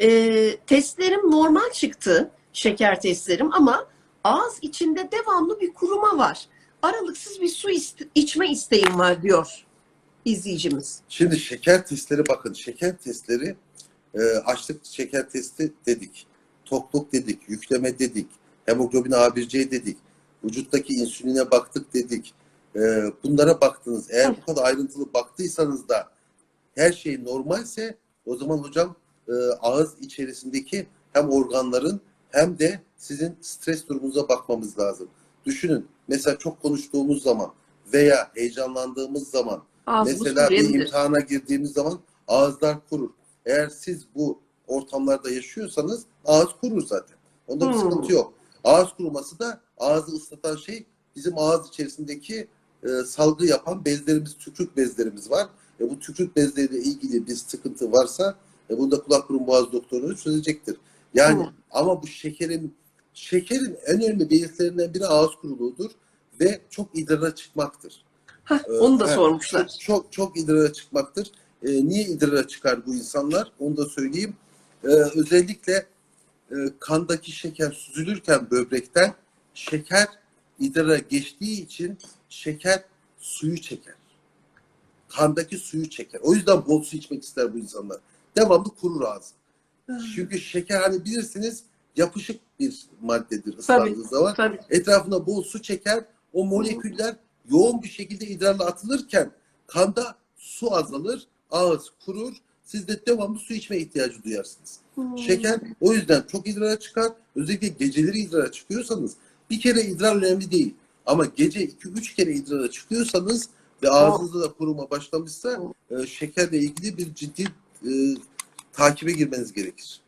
e, testlerim normal çıktı, şeker testlerim ama ağız içinde devamlı bir kuruma var. Aralıksız bir su iste- içme isteğim var diyor izleyicimiz. Şimdi şeker testleri bakın. Şeker testleri e, açlık şeker testi dedik. Tokluk dedik. Yükleme dedik. Hemoglobin A1C dedik. Vücuttaki insüline baktık dedik. E, bunlara baktınız. Eğer bu kadar ayrıntılı baktıysanız da her şey normalse o zaman hocam e, ağız içerisindeki hem organların hem de sizin stres durumunuza bakmamız lazım. Düşünün mesela çok konuştuğumuz zaman veya heyecanlandığımız zaman Ağzımız Mesela bir imtihana girdiğimiz zaman ağızlar kurur. Eğer siz bu ortamlarda yaşıyorsanız ağız kurur zaten. Onda bir Hmm. sıkıntı yok. Ağız kuruması da ağzı ıslatan şey bizim ağız içerisindeki e, salgı yapan bezlerimiz, tükürük bezlerimiz var. E, bu tükürük bezleriyle ilgili bir sıkıntı varsa e, bunu da kulak burun boğaz doktoru çözecektir. Yani Hmm. ama bu şekerin şekerin en önemli belirtilerinden biri ağız kuruluğudur ve çok idrara çıkmaktır. Hah, Ee, onu da evet, sormuşlar. Çok çok, çok idrara çıkmaktır. Ee, niye idrara çıkar bu insanlar? Onu da söyleyeyim. Ee, özellikle e, kandaki şeker süzülürken böbrekten şeker idrara geçtiği için şeker suyu çeker. Kandaki suyu çeker. O yüzden bol su içmek ister bu insanlar. Devamlı kurur ağzı. Çünkü şeker hani bilirsiniz yapışık bir maddedir ıslandığı zaman Tabii. etrafına bol su çeker. O moleküller yoğun bir şekilde idrarla atılırken kanda su azalır, ağız kurur. Siz de devamlı su içme ihtiyacı duyarsınız. Hmm. Şeker o yüzden çok idrara çıkar. Özellikle geceleri idrara çıkıyorsanız bir kere idrar önemli değil. Ama gece 2-3 kere idrara çıkıyorsanız ve ağzınızda da kuruma başlamışsa e, şekerle ilgili bir ciddi e, takibe girmeniz gerekir.